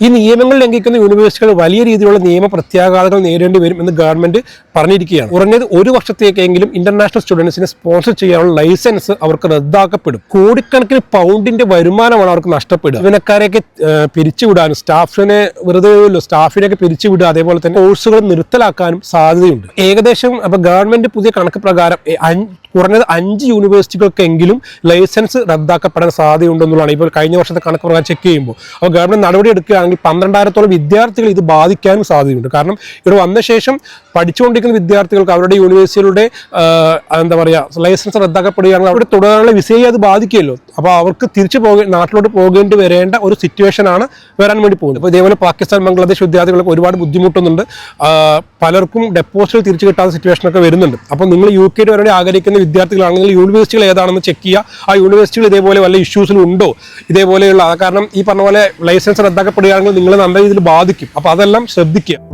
ഈ നിയമങ്ങൾ ലംഘിക്കുന്ന യൂണിവേഴ്സിറ്റികൾ വലിയ രീതിയിലുള്ള നിയമ പ്രത്യാഘാതങ്ങൾ നേരിടേണ്ടി വരും എന്ന് ഗവൺമെന്റ് പറഞ്ഞിരിക്കുകയാണ്. കുറഞ്ഞത് ഒരു വർഷത്തേക്കെങ്കിലും ഇന്റർനാഷണൽ സ്റ്റുഡൻസിനെ സ്പോൺസർ ചെയ്യാനുള്ള ലൈസൻസ് അവർക്ക് റദ്ദാക്കപ്പെടും. കോടിക്കണക്കിന് പൗണ്ടിന്റെ വരുമാനമാണ് അവർക്ക് നഷ്ടപ്പെടുക. ജീവനക്കാരെയൊക്കെ പിരിച്ചുവിടാനും സ്റ്റാഫിനെ വെറുതെ സ്റ്റാഫിനെയൊക്കെ പിരിച്ചുവിടുക അതേപോലെ തന്നെ കോഴ്സുകൾ നിർത്തലാക്കാനും സാധ്യതയുണ്ട്. ഏകദേശം അപ്പൊ ഗവൺമെന്റ് പുതിയ കണക്ക് പ്രകാരം കുറഞ്ഞത് അഞ്ച് യൂണിവേഴ്സിറ്റികൾക്കെങ്കിലും ലൈസൻസ് റദ്ദാക്കപ്പെടാൻ സാധ്യതയുണ്ടെന്നുള്ളതാണ് ഇപ്പോൾ കഴിഞ്ഞ വർഷത്തെ കണക്ക് പ്രകാരം ചെക്ക് ചെയ്യുമ്പോൾ. അപ്പോൾ ഗവൺമെന്റ് നടപടി എടുക്കുകയാണെങ്കിൽ പന്ത്രണ്ടായിരത്തോളം വിദ്യാർത്ഥികൾ ഇത് ബാധിക്കാനും സാധ്യതയുണ്ട്. കാരണം ഇവിടെ വന്ന ശേഷം പഠിച്ചുകൊണ്ടിരിക്കുന്ന വിദ്യാർത്ഥികൾക്ക് അവരുടെ യൂണിവേഴ്സിറ്റിയുടെ എന്താ പറയുക ലൈസൻസ് റദ്ദാക്കപ്പെടുകയാണെങ്കിൽ അവിടെ തുടരാനുള്ള വിസയെ അത് ബാധിക്കുമല്ലോ അപ്പോൾ അവർക്ക് തിരിച്ചു പോകേ നാട്ടിലോട്ട് പോകേണ്ടി വരേണ്ട ഒരു സിറ്റുവേഷൻ ആണ് വരാൻ വേണ്ടി പോകുന്നത്. ഇപ്പോൾ ഇതേപോലെ പാകിസ്ഥാൻ ബംഗ്ലാദേശ് വിദ്യാർത്ഥികൾക്ക് ഒരുപാട് ബുദ്ധിമുട്ടുന്നുണ്ട്. പലർക്കും ഡെപ്പോസിറ്റ് തിരിച്ചു കിട്ടാത്ത സിറ്റുവേഷൻ ഒക്കെ വരുന്നുണ്ട്. അപ്പോൾ നിങ്ങൾ യു കെയിൽ വരെ ആഗ്രഹിക്കുന്ന വിദ്യാർത്ഥികളാണെങ്കിൽ യൂണിവേഴ്സിറ്റികൾ ഏതാണെന്ന് ചെക്ക് ചെയ്യുക. ആ യൂണിവേഴ്സിറ്റികൾ ഇതേപോലെ വല്ല ഇഷ്യൂസിലും ഉണ്ടോ? ഇതേപോലെയുള്ള കാരണം ഈ പറഞ്ഞ പോലെ ലൈസൻസ് റദ്ദാക്കപ്പെടുകയാണെങ്കിൽ നിങ്ങളെ നല്ല രീതിയിൽ ബാധിക്കും. അപ്പോൾ അതെല്ലാം ശ്രദ്ധിക്കുക.